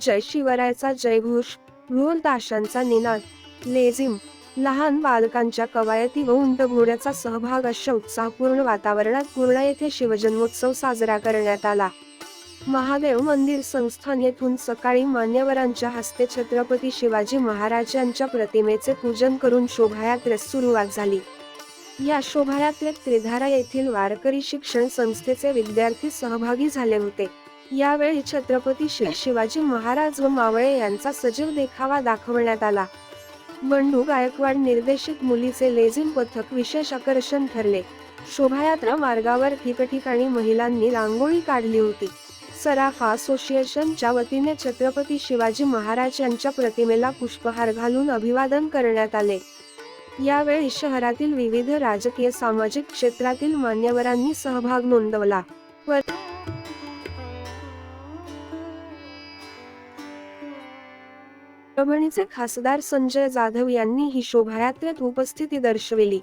जय शिवरायचा जयघोष ढोल ताशांचा निनाद लेझिम लहान बालकांच्या कवायती व उंट घोड्याचा सहभाग अशा उत्साहपूर्ण वातावरणात पूर्णा येथे शिवजन्मोत्सव साजरा करण्यात आला. महादेव मंदिर संस्थान येथून सकाळी मान्यवरांच्या हस्ते छत्रपती शिवाजी महाराजांच्या प्रतिमेचे पूजन करून शोभायात्रेस सुरुवात झाली. या शोभायात्रेत त्रिधारा येथील वारकरी शिक्षण संस्थेचे विद्यार्थी सहभागी झाले होते. यावेळी छत्रपती श्री शिवाजी महाराज व मावळे यांचा सजीव देखावा दाखवण्यात आला. बंडू गायकवाड निर्देशित मुलीचे लेझिम पथक विशेष आकर्षण ठरले. शोभायात्रा मार्गावर ठिकठिकाणी महिलांनी रांगोळी काढली होती. सराफा असोसिएशनच्या वतीने छत्रपती शिवाजी महाराज यांच्या प्रतिमेला पुष्पहार घालून अभिवादन करण्यात आले. यावेळी शहरातील विविध राजकीय सामाजिक क्षेत्रातील मान्यवरांनी सहभाग नोंदवला. परभणीचे खासदार संजय जाधव यांनी ही शोभायात्रेत उपस्थिती दर्शविली.